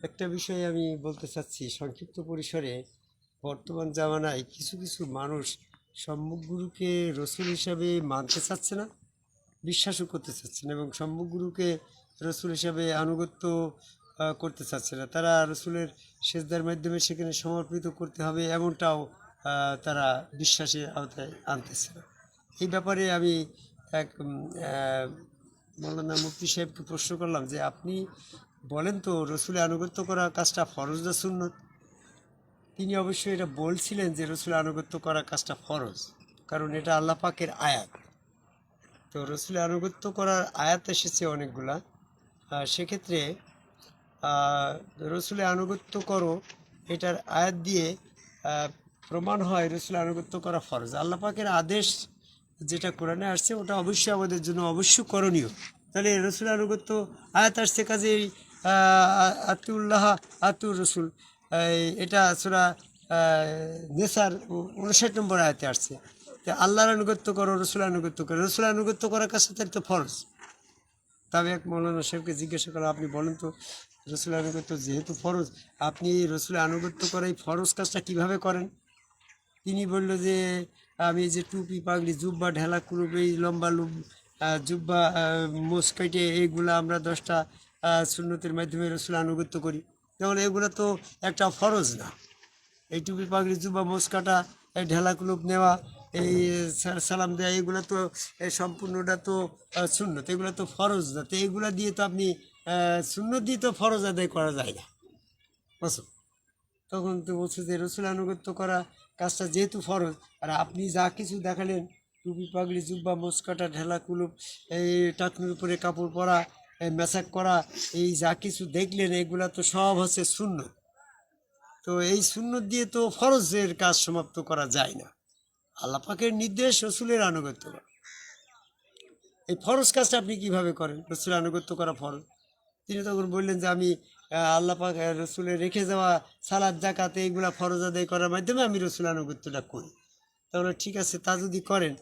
একটা বিষয় আমি বলতে চাচ্ছি, সংক্ষিপ্ত পরিসরে বর্তমান জামানায় কিছু কিছু মানুষ সম্মুখ গুরুকে রসুল হিসাবে মানতে চাচ্ছে না, বিশ্বাসও করতে চাচ্ছে না এবং সম্মুখ গুরুকে রসুল হিসাবে আনুগত্য করতে চাচ্ছে না। তারা রসুলের সেজদার মাধ্যমে সেখানে সমর্পিত করতে হবে এমনটাও তারা বিশ্বাসের আওতায় আনতেছে না। এই ব্যাপারে আমি এক মৌলানা মুফতি সাহেবকে প্রশ্ন করলাম যে আপনি বলেন তো, রসুলের আনুগত্য করা কাজটা ফরজ না সুন্নত? তিনি অবশ্যই এটা বলছিলেন যে রসুলের আনুগত্য করা কাজটা ফরজ, কারণ এটা আল্লাহ পাকের আয়াত। তো রসুলের আনুগত্য করার আয়াত এসেছে অনেকগুলা। সেক্ষেত্রে রসুলের আনুগত্য করো, এটার আয়াত দিয়ে প্রমাণ হয় রসুলের আনুগত্য করা ফরজ। আল্লাহ পাকের আদেশ যেটা কোরআনে আসছে, ওটা অবশ্যই আমাদের জন্য অবশ্যই করণীয়। তাহলে রসুল আনুগত্য আয়াত আসছে, কাজেই আতুল্লাহ, আতুর রসুল। এটা সুরা নেসার উনষাট নম্বর আয়তে আসছে। তো আল্লাহর আনুগত্য করো রসুল আনুগত্য করো। রসুল আনুগত্য করার কাছে তার তো ফরজ। তবে এক মৌলানা সাহেবকে জিজ্ঞাসা করলাম, আপনি বলেন তো রসুল আনুগত্য যেহেতু ফরজ, আপনি রসুলের আনুগত্য করে এই ফরজ কাজটা কীভাবে করেন? তিনি বলল যে, আমি যে টুপি, পাগড়ি, জুব্বা, ঢেলা, কুরুপ এই লম্বা লুব জুব্বা মোস কেটে এইগুলা আমরা দশটা সুন্নতের মাধ্যমে রসুল আনুগত্য করি। যেমন এগুলো তো একটা ফরজ না। এই টুপি পাগড়ি জুব্বা মোস কাটা এই ঢেলা কুলুপ নেওয়া, এই সালাম দেওয়া এগুলো তো সম্পূর্ণটা তো সুন্নত। এগুলো তো ফরজ না। তো এগুলা দিয়ে তো আপনি সুন্নত দিয়ে তো ফরজ আদায় করা যায় না। বুঝছ? তখন তো বলছে যে রসুল আনুগত্য করা কাজটা যেহেতু ফরজ, আর আপনি যা কিছু দেখালেন, টুপি, পাগড়ি, জুব্বা, মোসকাটা, ঢেলা কুলুপ, এই টাকনুর উপরে কাপড় পরা মেসাক করা, এই যা কিছু দেখলেন, এগুলা তো সব হচ্ছে শূন্য তো এই শূন্য দিয়ে তো ফরজের কাজ সমাপ্ত করা যায় না। আল্লাহ পাকের নির্দেশ রসুলের আনুগত্য করা। এই ফরজ কাজটা আপনি কীভাবে করেন? রসুলের আনুগত্য করা ফরজ। তিনি তখন বললেন যে, আমি আল্লাহ পাক রসুলের রেখে যাওয়া সালাদ জাকাতে এইগুলা ফরজ আদায় করার মাধ্যমে আমি রসুল আনুগত্যটা করি। তাহলে ঠিক আছে, তা যদি করেন,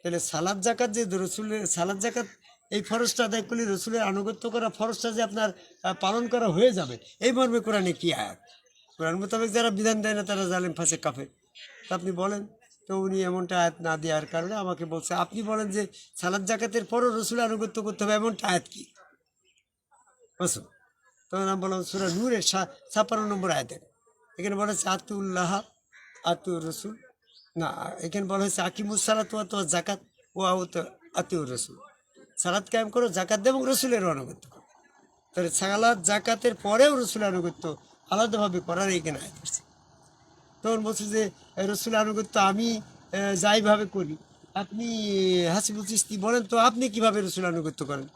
তাহলে সালাদ জাকাত যে রসুলের, সালাদ জাকাত এই ফরজটা আদায় করলে রসুলের আনুগত্য করা ফরজটা যে আপনার পালন করা হয়ে যাবে, এই মর্মে কোরআনে কি আয়াত? কোরআন মোতাবেক যারা বিধান দেয় না, তারা জালেম, ফাঁসে কাফে তা আপনি বলেন, তো উনি এমনটা আয়াত না দেওয়ার কারণে আমাকে বলছে, আপনি বলেন যে সালাদ জাকাতের পরও রসুলের আনুগত্য করতে হবে, এমনটা আয়াত কি? বুঝছ তখন আমি বললাম, সুরা নূরের ছাপ্পান্ন নম্বর আয়তে এখানে বলা হচ্ছে আতুল্লাহ আতু রসুল না, এখানে বলা হচ্ছে আকিমুস সালাত ওয়া তো জাকাত ও আউত আতিউর রসুল সালাত কায়েম করো জাকাত দেব রসুলের আনুগত্য করো। তাহলে সালাদ জাকাতের পরেও রসুলের আনুগত্য আলাদাভাবে করার এখানে আয়াত আসছে তখন বলছে যে রসুল আনুগত্য আমি যাইভাবে করি। আপনি, হাসিবুল চিস্তি বলেন, তো আপনি কীভাবে রসুল আনুগত্য করেন?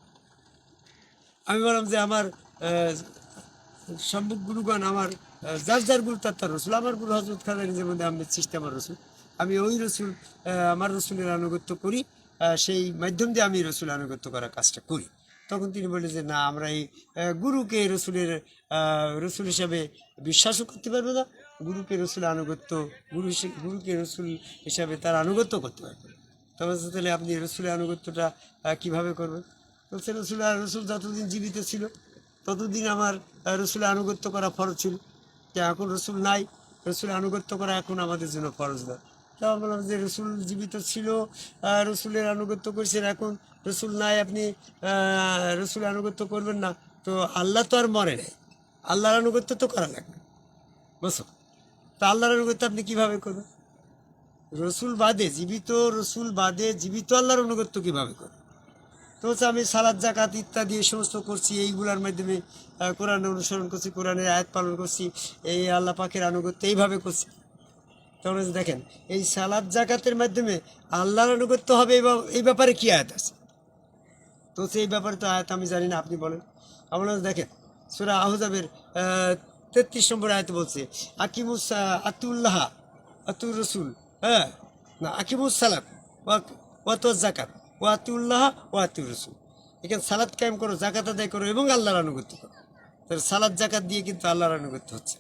আমি বললাম যে, আমার সম্মুখ গুরুগণ আমার যার যার গুরু তার তার রসুল। আমার গুরু হজরত খাজা নিজের মধ্যে আহমেদ সৃষ্টি আমার রসুল। আমি ওই রসুল আমার রসুলের আনুগত্য করি। সেই মাধ্যম দিয়ে আমি রসুল আনুগত্য করার কাজটা করি। তখন তিনি বললেন যে, না, আমরা এই গুরুকে রসুলের রসুল হিসাবে বিশ্বাসও করতে পারব না, গুরুকে রসুল আনুগত্য, গুরু গুরুকে রসুল হিসাবে তার আনুগত্য করতে পারব তবে তাহলে আপনি রসুলের আনুগত্যটা কীভাবে করবেন? বলছে, রসুল রসুল যতদিন জীবিত ছিল, ততদিন আমার রসুলের আনুগত্য করা ফরজ ছিল। যে এখন রসুল নাই রসুলের আনুগত্য করা এখন আমাদের জন্য ফরজ না তা বললাম যে রসুল জীবিত ছিল রসুলের আনুগত্য করছেন এখন রসুল নাই আপনি আহ, রসুলের আনুগত্য করবেন না। তো আল্লাহ তো আর মরে নাই। আল্লাহর আনুগত্য তো করা লাগবে। বুঝছ? তা আল্লাহর আনুগত্য আপনি কীভাবে করবেন? রসুল বাদে জীবিত রসুল বাদে জীবিত আল্লাহর অনুগত্য কীভাবে করে তো হচ্ছে আমি সালাদ জাকাত ইত্যাদি এই সমস্ত করছি এইগুলার মাধ্যমে কোরআন অনুসরণ করছি কোরআনের আয়াত পালন করছি এই আল্লাহ পাকের আনুগত্য এইভাবে করছি। তখন দেখেন, এই সালাদ জাকাতের মাধ্যমে আল্লাহর আনুগত্য হবে এই ব্যাপারে কি আয়াত আছে? তো সেই ব্যাপারে তো আয়াত আমি জানি না, আপনি বলেন। আমরা দেখেন, সুরা আহজাবের তেত্রিশ নম্বর আয়াত বলছে, আকিমুস, আতুল্লাহ, আতুর রসুল হ্যাঁ না, আকিমুস সালাত ওয়াত জাকাত ও আতুল্লাহ ও আতুর রসুল এখানে সালাদ কায়েম করো, জাকাত আদায় করো এবং আল্লাহর আনুগত্য করো। তাহলে সালাদ জাকাত দিয়ে কিন্তু আল্লাহর আনুগত্য হচ্ছে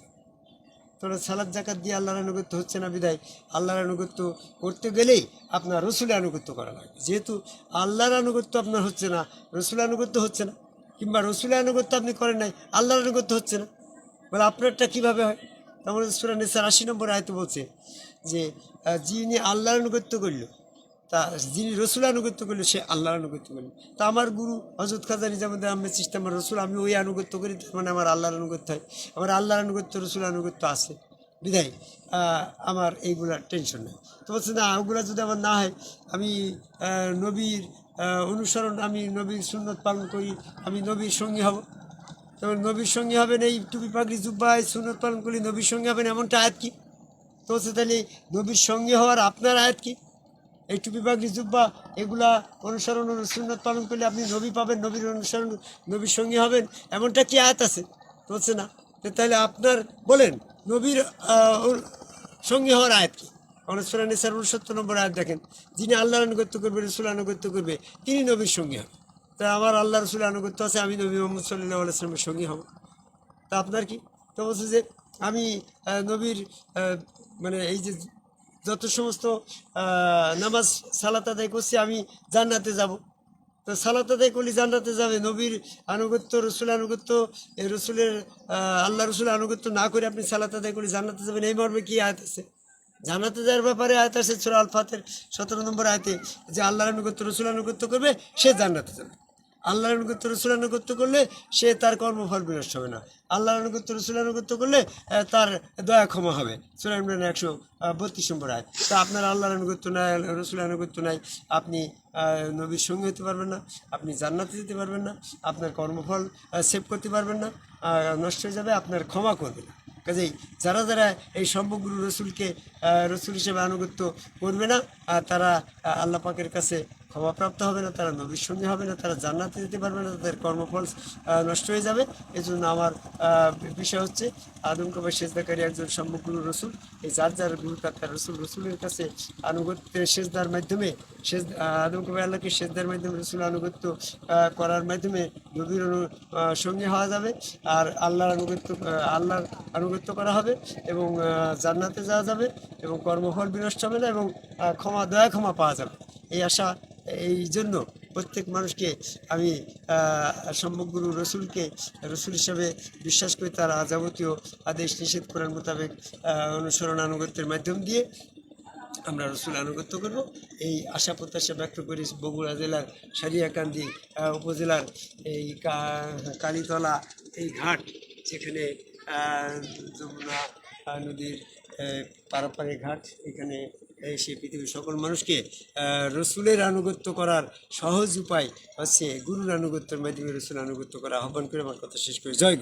তোরা সালাদ জাকাত দিয়ে আল্লাহর আনুগত্য হচ্ছে না বিদায়। আল্লাহর আনুগত্য করতে গেলেই আপনার রসুলের আনুগত্য করা লাগবে। যেহেতু আল্লাহর আনুগত্য আপনার হচ্ছে না, রসুলের আনুগত্য হচ্ছে না, কিংবা রসুলের আনুগত্য আপনি করেন নাই, আল্লাহর আনুগত্য হচ্ছে না। বলে আপনারটা কীভাবে হয়? তারপরে সুরা নেসার আশি নম্বর আয়তে বলছে যে যিনি আল্লাহর আনুগত্য করল তা যিনি রসুল আনুগত্য করল, সে আল্লাহর আনুগত্য করল। তা আমার গুরু হজরত খাজা নিজামুদ্দিন আহমেদ চিস্তা আমার রসুল, আমি ওই আনুগত্য করি তার মানে আমার আল্লাহর আনুগত্য হয়। আমার আল্লাহর আনুগত্য রসুল আনুগত্য আছে। বিদায়। আমার এইগুলা টেনশন নেই। তো বলছে, না, ওগুলো যদি আমার না হয়, আমি নবীর অনুসরণ, আমি নবীর সুন্নত পালন করি, আমি নবীর সঙ্গী হব। তখন নবীর সঙ্গে হবেন এই টুপি পাগড়ি জুব্বায় সুন্নত পালন করলে নবীর সঙ্গে হবেন, এমনটা আয়াত কি? তো তাহলে নবীর সঙ্গী হওয়ার আপনার আয়াত কি? এই টুপি পাগড়ি জুব্বা এগুলা অনুসরণ সুন্নত পালন করলে আপনি নবী পাবেন, নবীর অনুসরণ, নবীর সঙ্গী হবেন, এমনটা কি আয়াত আছে? হচ্ছে না। তাহলে আপনার বলেন, নবীর সঙ্গী হওয়ার আয়াত কি? অনুসরণ স্যার উনসত্তর নম্বর আয়াত দেখেন, যিনি আল্লাহর আনুগত্য করবে রসুল আনুগত্য করবে, তিনি নবীর সঙ্গী হবে। তা আমার আল্লাহ রসুল আনুগত্য আছে, আমি নবী মোহাম্মদ সাল্লাহ আলাইসলামের সঙ্গী হব। তা আপনার কি? তো বলছে যে, আমি নবীর মানে এই যে যত সমস্ত নামাজ সালাত আদায় করছি, আমি জান্নাতে যাব। তো সালাত আদায় করলে জান্নাতে যাবে। নবীর আনুগত্য রসুল আনুগত্য রসুলের আল্লাহ রসুল আনুগত্য না করে আপনি সালাত আদায় করলে জান্নাতে যাবেন। এই মর্মে কি আয়াত আছে? জান্নাতে যাওয়ার ব্যাপারে আয়াত আছে সুরা আল ফাতের সতেরো নম্বর আয়তে, যে আল্লাহর আনুগত্য রসুল আনুগত্য করবে, সে জান্নাতে যাবে। আল্লাহর আনুগত্য রসুল আনুগত্য করলে সে তার কর্মফল বিনষ্ট হবে না। আল্লাহর আনুগত্য রসুল আনুগত্য করলে তার দয়া ক্ষমা হবে। সুরা ইমরান একশো বত্রিশ নম্বর আয় তা আপনার আল্লাহর আনুগত্য নাই রসুল আনুগত্য নাই, আপনি নবীর সঙ্গে হতে পারবেন না, আপনি জান্নাতে যেতে পারবেন না, আপনার কর্মফল সেভ করতে পারবেন না নষ্ট হয়ে যাবে, আপনার ক্ষমা করবে না। কাজেই যারা যারা এই সমগ্র রসুলকে রসুল হিসেবে আনুগত্য করবে না তারা আল্লাহ পাকের কাছে ক্ষমাপ্রাপ্ত হবে না, তারা নবীর সঙ্গে হবে না, তারা জান্নাতে যেতে পারবে না, তাদের কর্মফল নষ্ট হয়ে যাবে। এই জন্য আমার বিষয় হচ্ছে আদম কবার সেজদাকারী একজন সমগ্র রসুল। এই যার যার গুরু, তার রসুল, রসুলের কাছে আনুগত্যের সেজদার মাধ্যমে সেজ আদম কবার আল্লাহকে সেজদার মাধ্যমে রসুল আনুগত্য করার মাধ্যমে নবীর সঙ্গে হওয়া যাবে আর আল্লাহর আনুগত্য আল্লাহর আনুগত্য করা হবে এবং জান্নাতে যাওয়া যাবে এবং কর্মফল বিনষ্ট হবে না এবং ক্ষমা, দয়া ক্ষমা পাওয়া যাবে। এই আশা এই জন্য প্রত্যেক মানুষকে আমি আহ, সম্যকগুরু রসুলকে রসুল হিসাবে বিশ্বাস করে তার যাবতীয় আদেশ নিষেধ করার মোতাবেক অনুসরণ আনুগত্যের মাধ্যম দিয়ে আমরা রসুল আনুগত্য করব। এই আশা প্রত্যাশা ব্যক্ত করি বগুড়া জেলার সারিয়াকান্দি উপজেলার এই কালীতলা এই ঘাট যেখানে যমুনা নদীর পারাপারে ঘাট এখানে সেই পৃথিবীর সকল মানুষকে রসুলের আনুগত্য করার সহজ উপায় হচ্ছে গুরুর আনুগত্যের মাধ্যমে রসুল আনুগত্য করা। আহ্বান করে আমার কথা শেষ করে। জয়